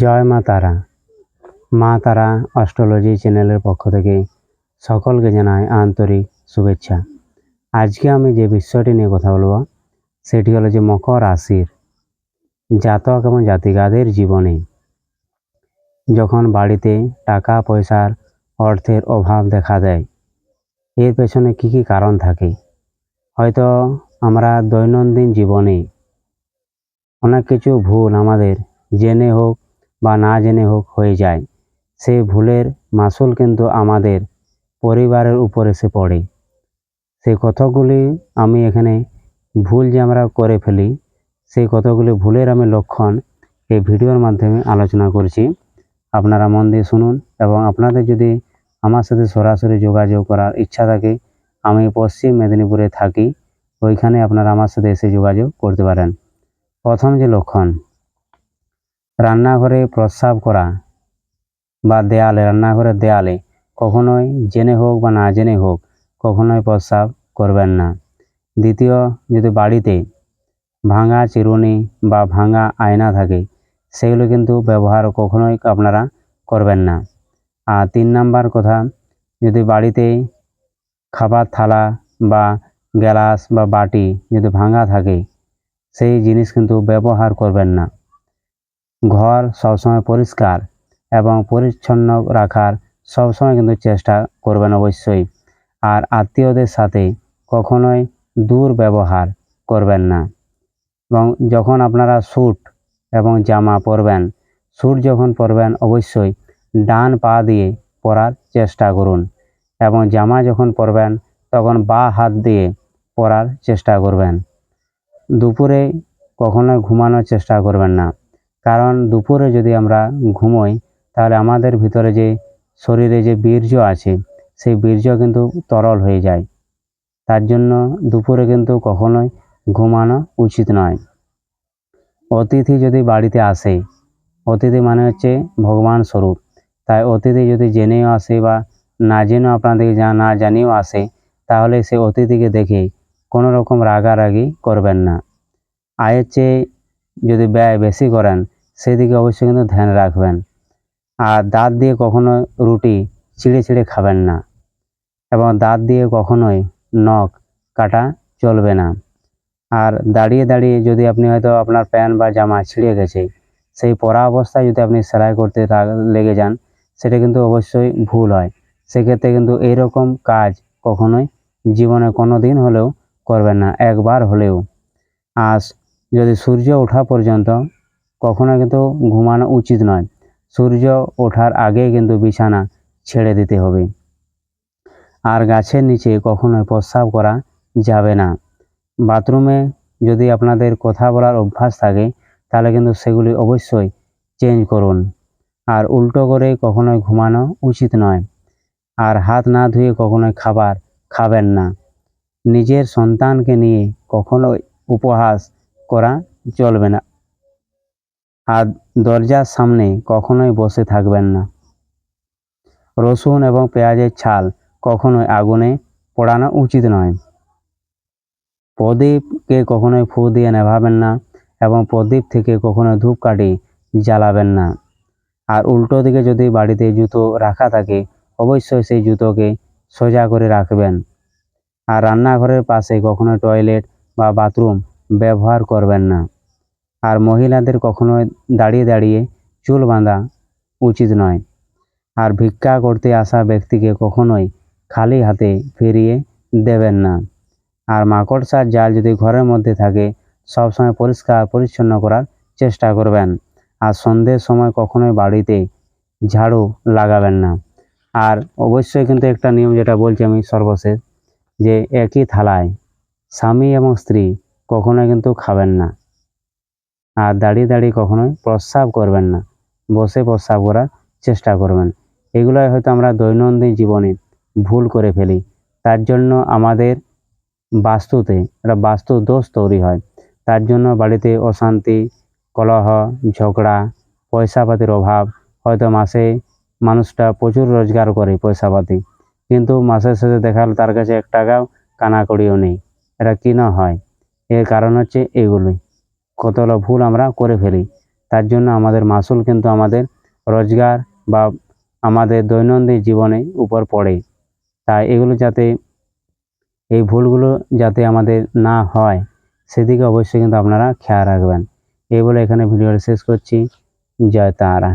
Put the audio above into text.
জয় মা তারা। মা তারা অস্ট্রোলজি চ্যানেলের পক্ষ থেকে সকলকে জানাই আন্তরিক শুভেচ্ছা। আজকে আমি যে বিষয়টি নিয়ে কথা বলব, সেটি হলো যে মকর রাশির জাতক এবং জাতিকাদের জীবনে যখন বাড়িতে টাকা, পয়সার অর্থের অভাব দেখা দেয়, এর পেছনে কি কি কারণ থাকে? হয়তো আমরা দৈনন্দিন জীবনে অনেক কিছু ভুল আমাদের জেনে হোক বা না জেনে হোক হয়ে যায়। সেই ভুলের মাসুল কিন্তু আমাদের পরিবারের উপর এসে পড়ে। সেই কতগুলি আমি এখানে ভুল যে আমরা করে ফেলি সেই কতগুলি ভুলের আমি লক্ষণ এই ভিডিওর মাধ্যমে আলোচনা করছি। আপনারা মন দিয়ে শুনুন এবং আপনাদের যদি আমার সাথে সরাসরি যোগাযোগ করার ইচ্ছা থাকে, আমি পশ্চিম মেদিনীপুরে থাকি, ওইখানে আপনারা আমার সাথে এসে যোগাযোগ করতে পারেন। প্রথম যে লক্ষণ রান্নাঘরে প্রস্রাব করা বা দেয়ালে, রান্নাঘরের দেয়ালে কখনোই জেনে হোক বা না জেনে হোক কখনোই প্রস্রাব করবেন না। দ্বিতীয়, যদি বাড়িতে ভাঙা চিরুনি বা ভাঙা আয়না থাকে, সেগুলো কিন্তু ব্যবহার কখনোই আপনারা করবেন না। আর তিন নাম্বার কথা, যদি বাড়িতে খাবার থালা বা গ্লাস বা বাটি যদি ভাঙা থাকে, সেই জিনিস কিন্তু ব্যবহার করবেন না। ঘর সবসময় পরিষ্কার এবং পরিচ্ছন্ন রাখার সবসময় কিন্তু চেষ্টা করবেন অবশ্যই। আর আত্মীয়দের সাথে কখনোই দুর্ব্যবহার করবেন না। এবং যখন আপনারা স্যুট এবং জামা পরবেন, স্যুট যখন পরবেন অবশ্যই ডান পা দিয়ে পরার চেষ্টা করুন এবং জামা যখন পরবেন তখন বা হাত দিয়ে পরার চেষ্টা করবেন। দুপুরে কখনোই ঘুমানোর চেষ্টা করবেন না। কারণ দুপুরে যদি আমরা ঘুমোই, তাহলে আমাদের ভিতরে যে শরীরে যে বীর্য আছে, সেই বীর্য কিন্তু তরল হয়ে যায়। তার জন্য দুপুরে কিন্তু কখনোই ঘুমানো উচিত নয়। অতিথি যদি বাড়িতে আসে, অতিথি মানে হচ্ছে ভগবান স্বরূপ। তাই অতিথি যদি জেনেও আসে বা না জেনেও আপনাদেরকে যা না জানিয়েও আসে, তাহলে সে অতিথিকে দেখে কোনো রকম রাগারাগি করবেন না। আয়ের চেয়ে যদি ব্যয় বেশি করেন সেদিকে অবশ্যই কিন্তু ধ্যান রাখবেন। আর দাঁত দিয়ে কখনো রুটি ছিঁড়ে ছিঁড়ে খাবেন না এবং দাঁত দিয়ে কখনোই নখ কাটা চলবে না। আর দাঁড়িয়ে দাঁড়িয়ে যদি আপনি হয়তো আপনার প্যান্ট বা জামা ছিঁড়ে গেছে, সেই পরা অবস্থায় যদি আপনি সেলাই করতে লেগে যান, সেটা কিন্তু অবশ্যই ভুল হয়। সেক্ষেত্রে কিন্তু এইরকম কাজ কখনোই জীবনে কোনো দিন হলেও করবেন না, একবার হলেও। আর যদি সূর্য ওঠা পর্যন্ত কখনো কিন্তু ঘুমানো উচিত নয়। সূর্য ওঠার আগে কিন্তু বিছানা ছেড়ে দিতে হবে। আর গাছের নিচে কখনোই প্রস্রাব করা যাবে না। বাথরুমে যদি আপনাদের কথা বলার অভ্যাস থাকে, তাহলে কিন্তু সেগুলি অবশ্যই চেঞ্জ করুন। আর উল্টো করে কখনোই ঘুমানো উচিত নয়। আর হাত না ধুয়ে কখনোই খাবার খাবেন না। নিজের সন্তানকে নিয়ে কখনোই উপহাস করা চলবে না। আর দরজার সামনে কখনোই বসে থাকবেন না। রসুন এবং পেঁয়াজের ছাল কখনোই আগুনে পোড়ানো উচিত নয়। প্রদীপকে কখনোই ফু দিয়ে নেভাবেন না এবং প্রদীপ থেকে কখনো ধূপকাঠি জ্বালাবেন না। আর উল্টো দিকে যদি বাড়িতে জুতো রাখা থাকে, অবশ্যই সেই জুতোকে সোজা করে রাখবেন। আর রান্নাঘরের পাশে কখনো টয়লেট বা বাথরুম ব্যবহার করবেন না। আর মহিলাদের কখনোই দাঁড়িয়ে দাঁড়িয়ে চুল বাঁধা উচিত নয়। আর ভিক্ষা করতে আসা ব্যক্তিকে কখনোই খালি হাতে ফিরিয়ে দেবেন না। আর মাকড়সার জাল যদি ঘরের মধ্যে থাকে, সবসময় পরিষ্কার পরিচ্ছন্ন করার চেষ্টা করবেন। আর সন্ধ্যের সময় কখনোই বাড়িতে ঝাড়ু লাগাবেন না। আর অবশ্যই কিন্তু একটা নিয়ম যেটা বলছি আমি সর্বশেষ, যে একই থালায় স্বামী এবং স্ত্রী কখনোই কিন্তু খাবেন না। আর দাঁড়িয়ে দাঁড়িয়ে কখনোই প্রস্রাব করবেন না। বসে প্রস্রাব করার চেষ্টা করবেন। এগুলোই হয়তো আমরা দৈনন্দিন জীবনে ভুল করে ফেলি। তার জন্য আমাদের বাস্তুতে একটা বাস্তু দোষ তৈরি হয়। তার জন্য বাড়িতে অশান্তি, কলহ, ঝগড়া, পয়সাপাতির অভাব, হয়তো মাসে মানুষটা প্রচুর রোজগার করে পয়সাপাতি। কিন্তু মাসের শেষে দেখাল তার কাছে এক টাকাও কানাকড়িও নেই। এটা কি না হয়? এর কারণ হচ্ছে এগুলোই। কতগুলো ভুল আমরা করে ফেলি। তার জন্য আমাদের মাসুল কিন্তু আমাদের রোজগার বা আমাদের দৈনন্দিন জীবনে উপর পড়ে। তাই এগুলো যাতে, এই ভুলগুলো যাতে আমাদের না হয়, সেদিকে অবশ্যই কিন্তু আপনারা খেয়াল রাখবেন। এই বলে এখানে ভিডিওটা শেষ করছি। জয় তারা।